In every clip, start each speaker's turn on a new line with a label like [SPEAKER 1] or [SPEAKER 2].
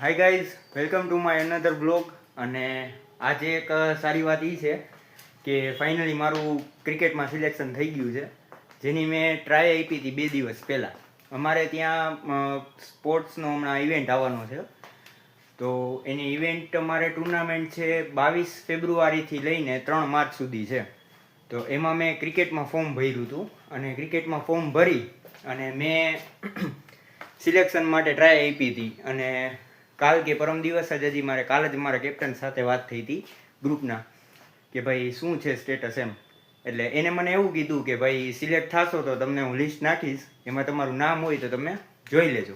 [SPEAKER 1] Hi guys welcome to my another blog અને આજે એક સારી વાત એ છે કે ફાઇનલી મારું ક્રિકેટમાં સિલેક્શન થઈ ગયું છે. જેની મેં ટ્રાય આપી હતી બે દિવસ પહેલાં. અમારે ત્યાં સ્પોર્ટ્સનો હમણાં ઇવેન્ટ આવવાનો છે. તો એની ઇવેન્ટ અમારે ટુર્નામેન્ટ છે બાવીસ ફેબ્રુઆરીથી લઈને ત્રણ માર્ચ સુધી છે. તો એમાં મેં ક્રિકેટમાં ફોર્મ ભર્યું હતું. અને ક્રિકેટમાં ફોર્મ ભરી અને મેં સિલેક્શન માટે ટ્રાય આપી હતી. અને કાલ કે પરમ દિવસ જ હજી મારે, કાલ જ મારા કેપ્ટન સાથે વાત થઈ હતી ગ્રુપના કે ભાઈ શું છે સ્ટેટસ એમ. એટલે એને મને એવું કીધું કે ભાઈ સિલેક્ટ થશો તો તમને હું લિસ્ટ નાખીશ, એમાં તમારું નામ હોય તો તમે જોઈ લેજો.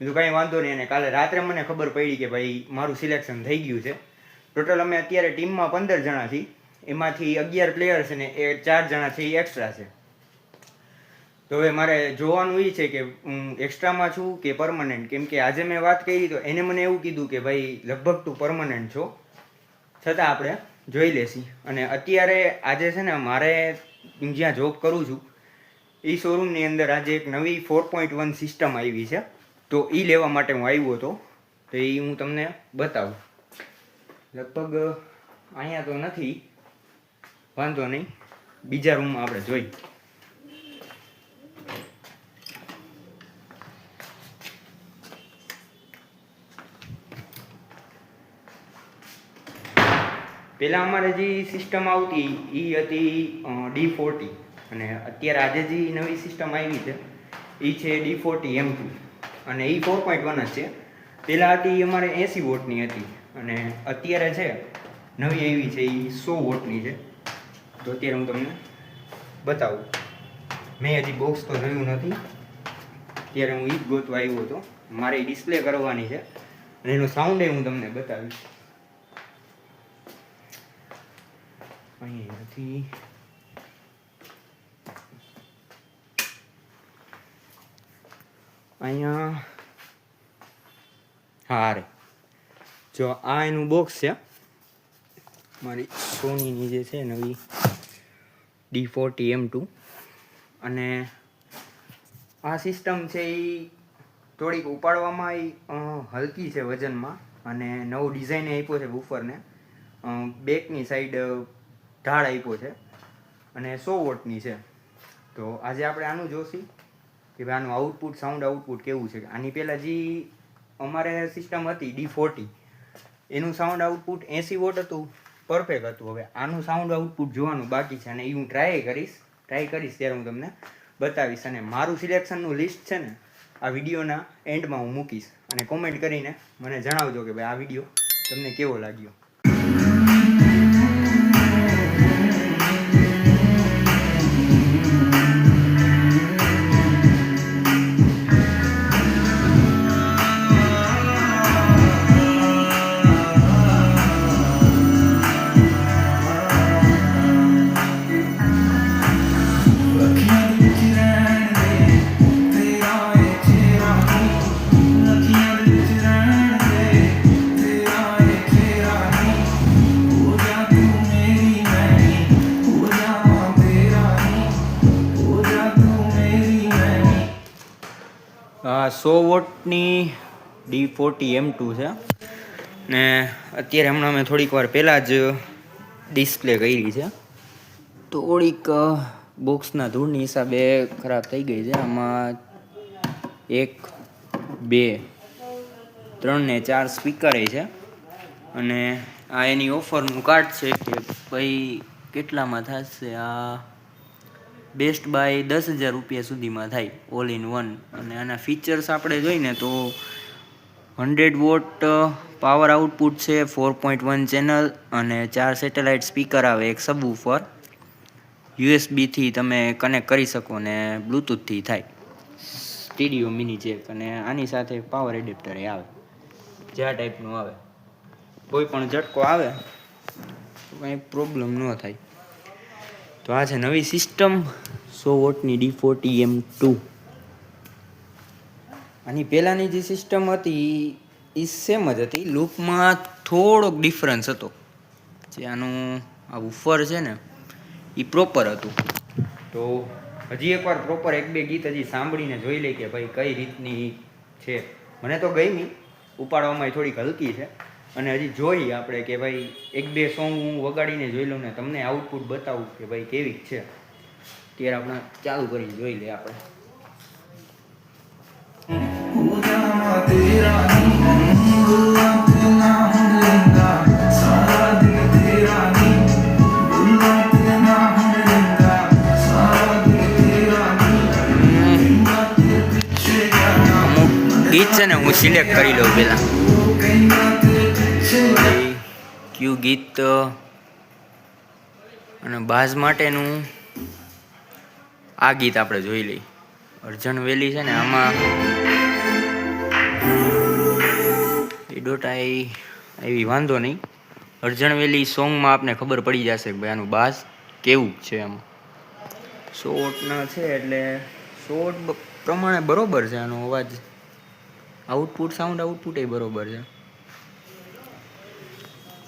[SPEAKER 1] બીજું કાંઈ વાંધો નહીં. અને કાલે રાત્રે મને ખબર પડી કે ભાઈ મારું સિલેક્શન થઈ ગયું છે. ટોટલ અમે અત્યારે ટીમમાં પંદર જણા છીએ. એમાંથી અગિયાર પ્લેયર્સ અને એ ચાર જણા છે એ એક્સ્ટ્રા છે. તો હવે મારે જોવાનું એ છે કે, હું એક્સ્ટ્રામાં છું કે પરમનન્ટ કેમ કે આજે મેં વાત કરી તો એને મને એવું કીધું કે ભાઈ, લગભગ તું પરમનન્ટ છો. છતાં આપણે જોઈ લેશી. અને અત્યારે આજે છે ને મારે જ્યાં જોબ કરું છું એ શોરૂમની અંદર આજે એક નવી ફોર પોઈન્ટ વન સિસ્ટમ આવી છે. તો એ લેવા માટે હું આવ્યો હતો. તો એ હું તમને બતાવું. લગભગ અહીંયા તો નથી. વાંધો નહીં. બીજા રૂમમાં આપણે જોઈ. પહેલાં અમારે જે સિસ્ટમ આવતી એ હતી ડી ફોર્ટી અને અત્યારે આજે જે નવી સિસ્ટમ આવી છે એ છે ડી ફોર્ટી એમ ટુ અને એ ફોર પોઈન્ટ વન જ છે. પહેલાં હતી એ અમારે એંસી વોટની હતી. અને અત્યારે છે, નવી આવી છે એ સો વોટની છે. તો અત્યારે હું તમને બતાવું. મેં હજી બોક્સ તો જોયું નથી. ત્યારે હું એ જ ગોતવા આવ્યો હતો. મારે ડિસ્પ્લે કરવાની છે. અને એનો સાઉન્ડ હું તમને બતાવીશ. અહીં નથી અહીંયા હારે જો આ એનું બોક્સ છે મારી સોનીની જે છે નવી ડી ફોર્ટી એમ ટુ અને આ સિસ્ટમ છે એ થોડીક ઉપાડવામાં એ હલકી છે વજનમાં. અને નવું ડિઝાઇન આપ્યો છે બુફરને. બેકની સાઈડ ઢાળ આપ્યો છે અને સો વોટની છે. તો આજે આપણે આનું જોશી કે ભાઈ આનું આઉટપુટ સાઉન્ડ આઉટપુટ કેવું છે. આની પહેલાં જે અમારે સિસ્ટમ હતી ડી ફોર્ટી એનું સાઉન્ડ આઉટપુટ એંસી વોટ હતું પરફેક્ટ હતું. હવે આનું સાઉન્ડ આઉટપુટ જોવાનું બાકી છે અને એ હું ટ્રાય કરીશ ટ્રાય કરીશ ત્યારે હું તમને બતાવીશ. અને મારું સિલેક્શનનું લિસ્ટ છે ને, આ વિડીયોના એન્ડમાં હું મૂકીશ. અને કોમેન્ટ કરીને મને જણાવજો કે ભાઈ આ વીડિયો તમને કેવો લાગ્યો. સો વોટની ડી ફોર્ટી એમ ટુ છે. ને અત્યારે હમણાં મેં થોડીક વાર પહેલાં જ ડિસ્પ્લે કરી છે. થોડીક બોક્સના ધૂળની હિસાબે ખરાબ થઈ ગઈ છે. આમાં એક, બે, ત્રણ ને ચાર સ્પીકરે છે. અને આ એની ઓફરનું કાર્ડ છે કે ભાઈ કેટલામાં થશે? આ બેસ્ટ બાય દસ હજાર રૂપિયા સુધીમાં થાય ઓલ ઇન વન અને આના ફીચર્સ આપણે જોઈને તો હંડ્રેડ વોટ પાવર આઉટપુટ છે ફોર પોઈન્ટ વન ચેનલ અને ચાર સેટેલાઇટ સ્પીકર આવે એક સબ ઉપર યુએસબીથી તમે કનેક્ટ કરી શકો ને બ્લૂટૂથથી થાય. સ્ટીડિયો મિની જેક અને આની સાથે પાવર એડેપ્ટર આવે. જે આ ટાઈપનું આવે. કોઈ પણ ઝટકો આવે કંઈ પ્રોબ્લેમ ન થાય. તો આ છે નવી સિસ્ટમ. સો વોટની ડી ફોર્ટી એમ ટુ. આની પહેલાંની જે સિસ્ટમ હતી એ સેમ જ હતી. લૂપમાં થોડોક ડિફરન્સ હતો. જે આનું આ ઉફર છે ને એ પ્રોપર હતું. તો હજી એકવાર પ્રોપર એક બે ગીત હજી સાંભળીને જોઈ લઈએ કે ભાઈ કઈ રીતની છે. મને તો ગમી. ઉપાડવામાં થોડીક હલકી છે. અને હજી જોઈએ આપણે કે ભાઈ એક બે સોંગ હું વગાડીને જોઈ લઉં ને તમને આઉટપુટ બતાવું કે ભાઈ કેવી છે. ત્યારે આપણે ચાલુ કરીને જોઈ લઈએ આપણે. ગીત છે ને હું સિલેક્ટ કરી લઉં પહેલાં કયું ગીત અને બાઝ માટેનું આ ગીત આપણે જોઈ લઈ અર્જન વેલી છે ને, આમાં ડોટાઈ એવી વાંધો નહીં. અર્જણ વેલી સોંગમાં આપને ખબર પડી જશે કે ભાઈ આનું બાઝ કેવું છે એમ. શોર્ટના છે એટલે શોર્ટ પ્રમાણે બરોબર છે આનો અવાજ. આઉટપુટ, સાઉન્ડ આઉટપુટ એ બરોબર છે.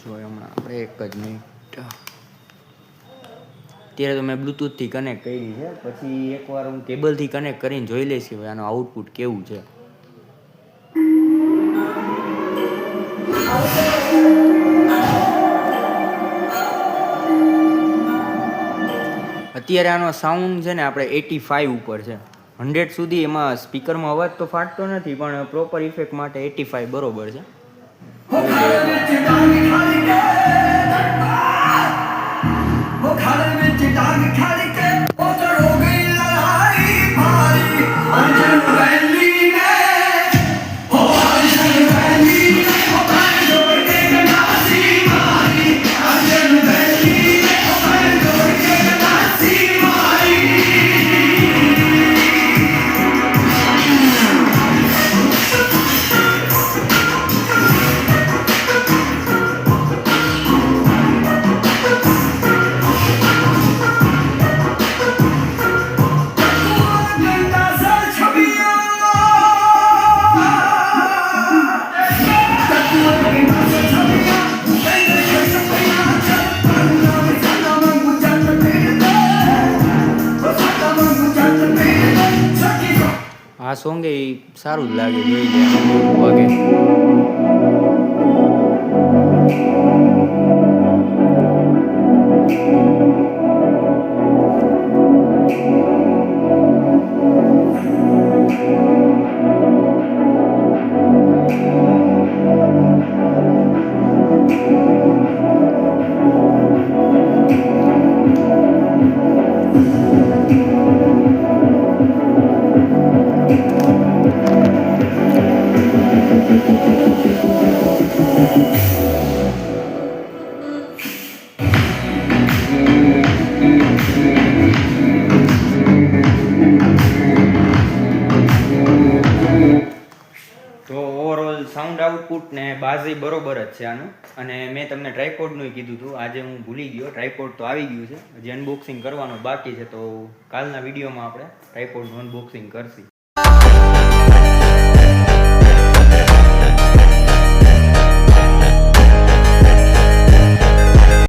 [SPEAKER 1] આપણે એક જ મિનિટ અત્યારે તો મેં બ્લૂટૂથથી કનેક્ટ કરી છે. પછી એકવાર હું કેબલથી કનેક્ટ કરીને જોઈ લઈશ કે આનું આઉટપુટ કેવું છે. અત્યારે આનો સાઉન્ડ છે ને આપણે એટી ફાઇવ ઉપર છે. હંડ્રેડ સુધી એમાં સ્પીકરમાં અવાજ તો ફાટતો નથી, પણ પ્રોપર ઇફેક્ટ માટે એટી ફાઇવ બરોબર છે. સોંગ એ સારું જ લાગે જોઈ લે. વાગે બાઝી બરોબર જ છે આનું. અને મેં તમને ટ્રાયપોડનું કીધું હતું. આજે હું ભૂલી ગયો. ટ્રાયકોડ તો આવી ગયું છે. હજી અનબોક્સિંગ કરવાનું બાકી છે, તો કાલના વિડીયોમાં આપણે ટ્રાયપોડનું અનબોક્સિંગ કરશું.